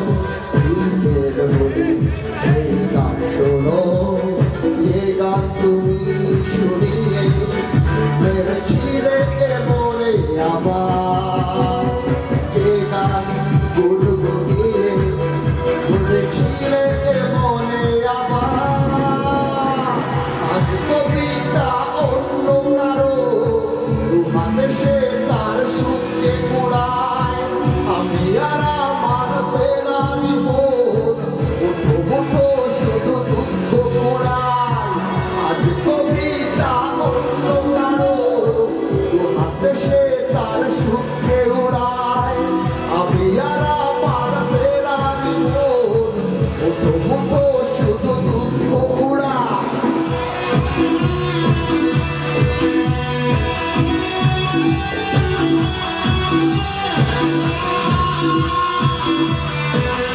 Lord. Música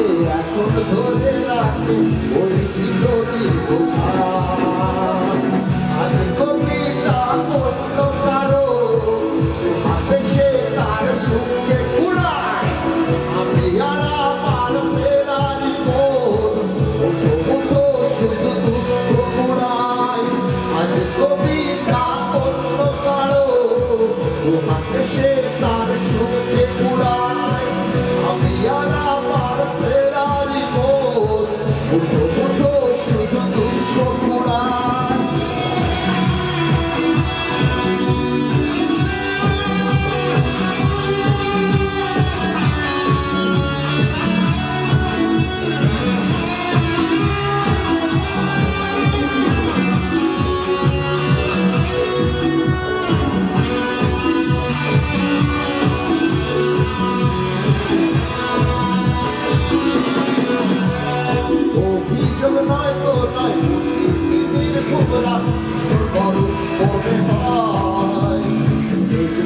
রাখে এখন ধরে রাখে ওই কি বোঝা মনে হয়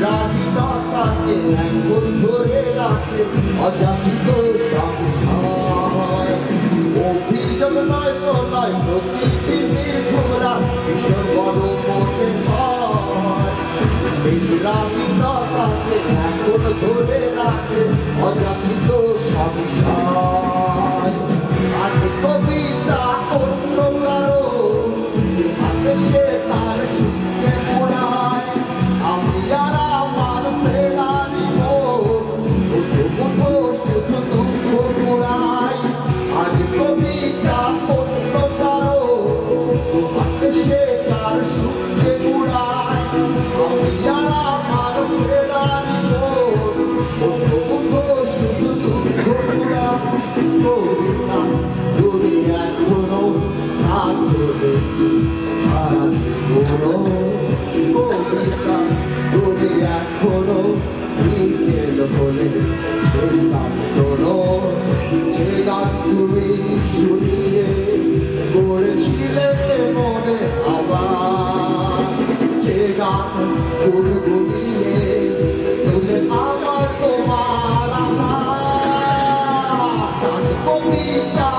রানী দশাকে এখন ধরে রাখে অজাচিত অভিযোগ নয় তো নয় প্রতিদিনের খবরা ভীষণ বড় মনে হয় রাখে কবিতা অন্য সে তার কোনো কবিতা যদি এখনও বিকেল হলে সেই গান শোনো, যে গান তুমি শুনিয়ে করেছিলে মনে আবার, যে গান গুনগুনিয়ে তুলে আমার তোমার আঘাত কবিতা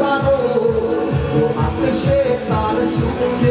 কারও, হাতে সে তার সুখে